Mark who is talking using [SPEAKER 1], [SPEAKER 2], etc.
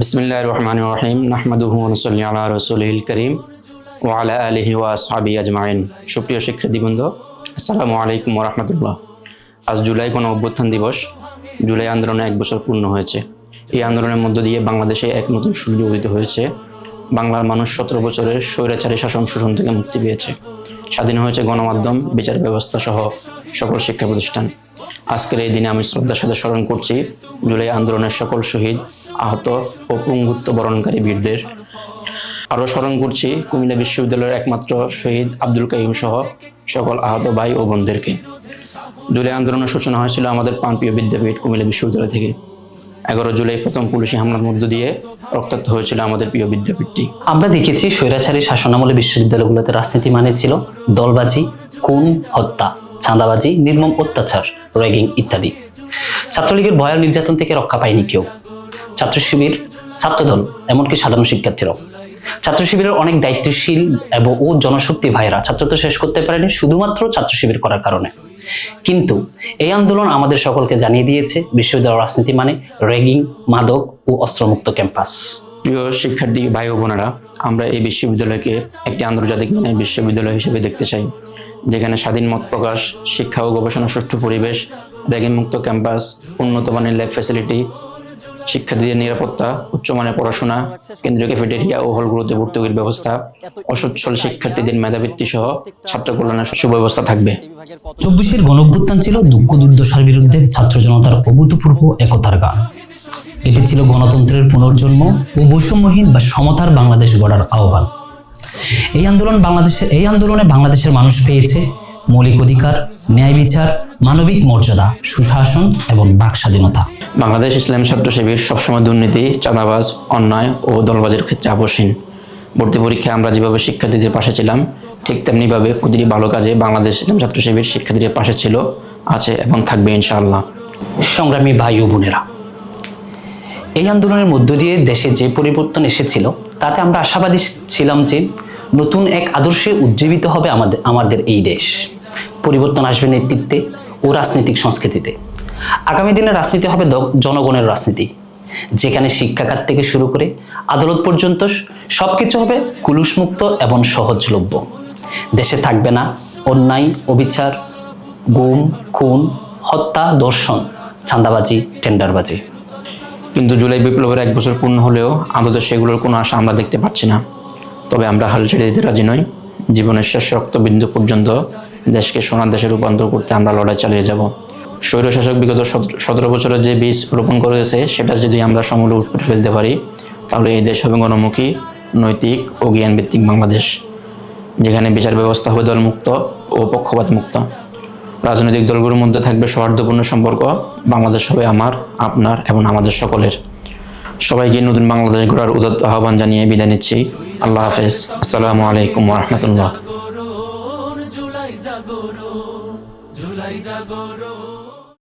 [SPEAKER 1] বিসমিল্লাহ রহমান রহিম নাহমাদুহু নসল্লি আলা রসুলিল করিম ও আলা আলহি ওয়া সাহাবি আজমাইন সুপ্রিয় শিক্ষার্থীবৃন্দ আসসালামু আলাইকুম রহমতুল্লাহ আজ জুলাই কোনো অভ্যুত্থান দিবস। জুলাই আন্দোলনে এক বছর পূর্ণ হয়েছে। এই আন্দোলনের মধ্য দিয়ে বাংলাদেশে এক নতুন সূর্য উদিত হয়েছে। বাংলার মানুষ সতেরো বছরের স্বৈরাচারী শাসন শোষণ থেকে মুক্তি পেয়েছে। স্বাধীন হয়েছে গণমাধ্যম, বিচার ব্যবস্থা সহ সকল শিক্ষা প্রতিষ্ঠান আজকের এই দিনে আমি শ্রদ্ধার সাথে স্মরণ করছি জুলাই আন্দোলনের সকল শহীদ আহত ও পঙ্গুত্ব বরণকারী বীরদের। আরও স্মরণ করছি, কুমিল্লা বিশ্ববিদ্যালয়ের একমাত্র শহীদ আব্দুল কাইম সহ সকল আহত ভাই ও বোনদেরকে। জুলাই আন্দোলনের সূচনা হয়েছিল আমাদের প্রাণপ্রিয় বিদ্যাপীঠ কুমিল্লা বিশ্ববিদ্যালয় থেকে। এগারো জুলাই প্রথম পুলিশি হামলার মধ্য দিয়ে রক্তাক্ত হয়েছিল আমাদের প্রিয় বিদ্যাপীঠটি।
[SPEAKER 2] আমরা দেখেছি স্বৈরাচারী শাসনামলে বিশ্ববিদ্যালয়গুলোতে রাজনীতি মানে ছিল দলবাজি, খুন, হত্যা, চাঁদাবাজি, নির্মম অত্যাচার, র্যাগিং ইত্যাদি। ছাত্রলীগের ভয়াল নির্যাতন থেকে রক্ষা পায়নি কেউ। ছাত্র শিবির, ছাত্রদল, এমনকি সাধারণ শিক্ষার্থীরাও। ছাত্র শিবিরের অনেক দায়িত্বশীল এবং ও জনশক্তি ভাইরা ছাত্রত্ব শেষ করতে পারেনি, শুধুমাত্র ছাত্র শিবির করার কারণে। কিন্তু এই আন্দোলন আমাদের সকলকে জানিয়ে দিয়েছে, বিশ্ববিদ্যালয় রাজনীতি মানে রেগিং, মাদক ও অস্ত্রমুক্ত ক্যাম্পাস।
[SPEAKER 1] প্রিয় শিক্ষার্থী ভাই ও বোনেরা, আমরা এই বিশ্ববিদ্যালয়কে একটি আন্তর্জাতিক মানের বিশ্ববিদ্যালয় হিসেবে দেখতে চাই, যেখানে স্বাধীন মত প্রকাশ, শিক্ষা ও গবেষণা সুষ্ঠু পরিবেশ র্যাগিং মুক্ত ক্যাম্পাস, উন্নত মানের ল্যাব ফ্যাসিলিটি শিক্ষার্থীদের নিরাপত্তা, উচ্চমানের পড়াশোনা, কেন্দ্রীয় ক্যাফেটেরিয়া ও হলগুলোতে ভর্তুকির ব্যবস্থা, অসচ্ছল শিক্ষার্থীদের মেধাবৃত্তি সহ ছাত্র কল্যাণের সুব্যবস্থা থাকবে।
[SPEAKER 2] চব্বিশের গণঅভ্যুত্থান ছিল দুঃখ দুর্দশার বিরুদ্ধে ছাত্র জনতার অভূতপূর্ব একতার গান। এটি ছিল গণতন্ত্রের পুনর্জন্ম ও বৈষম্যহীন বা সমতার বাংলাদেশ গড়ার আহ্বান। এই আন্দোলন বাংলাদেশে এই আন্দোলনে বাংলাদেশের মানুষ পেয়েছে মৌলিক অধিকার, ন্যায় বিচার, মানবিক মর্যাদা, সুশাসন এবং বাক স্বাধীনতা।
[SPEAKER 1] বাংলাদেশ ইসলাম ছাত্র শিবির সবসময় দুর্নীতি, চাঁদাবাজ, অন্যায় ও দলবাজের ক্ষেত্রে আপসীন ভর্তি পরীক্ষায় আমরা যেভাবে শিক্ষার্থীদের পাশে ছিলাম, ঠিক তেমনিভাবে প্রতিটি ভালো কাজে বাংলাদেশ ইসলাম ছাত্র শিবির শিক্ষার্থীদের পাশে ছিল, আছে এবং থাকবে ইনশাআল্লাহ।
[SPEAKER 2] সংগ্রামী ভাই ও বোনেরা, এই আন্দোলনের মধ্য দিয়ে দেশে যে পরিবর্তন এসেছিল, তাতে আমরা আশাবাদী ছিলাম যে নতুন এক আদর্শে উজ্জীবিত হবে আমাদের আমাদের এই দেশ। পরিবর্তন আসবে নেতৃত্বে ও রাজনৈতিক সংস্কৃতিতে। আগামী দিনে রাজনীতি হবে জনগণের রাজনীতি, যেখানে শিক্ষাখাত থেকে শুরু করে আদালত পর্যন্ত সব কিছু হবে কুলুষমুক্ত এবং সহজলভ্য। দেশে থাকবে না অন্যায়, অবিচার, গুম, খুন, হত্যা, দর্শন, চাঁদাবাজি, টেন্ডারবাজি।
[SPEAKER 1] কিন্তু জুলাই বিপ্লবের এক বছর পূর্ণ হলেও আদত সেগুলোর কোনো আশা আমরা দেখতে পাচ্ছি না। তবে আমরা হাল ছেড়ে দিতে রাজি নই। জীবনের শেষ রক্তবিন্দু পর্যন্ত দেশকে সোনার দেশে রূপান্তর করতে আমরা লড়াই চালিয়ে যাব। স্বৈরশাসক বিগত সত- সতেরো বছরের যে বীজ রোপণ করেছে, সেটা যদি আমরা সমূলে উৎপত্তি ফেলতে পারি, তাহলে এই দেশ হবে গণমুখী, নৈতিক ও জ্ঞানভিত্তিক বাংলাদেশ, যেখানে বিচার ব্যবস্থা হবে দলমুক্ত ও পক্ষপাত মুক্ত রাজনৈতিক দলগুলোর মধ্যে থাকবে সৌহার্দ্যপূর্ণ সম্পর্ক, বাংলাদেশ হবে আমার, আপনার এবং আমাদের সকলের। সবাইকে নতুন বাংলাদেশ গড়ার উদাত্ত আহ্বান জানিয়ে বিদায় নিচ্ছি। আল্লাহ হাফেজ। আসসালামু আলাইকুম রহমতুল্লাহ।
[SPEAKER 3] জাগরণ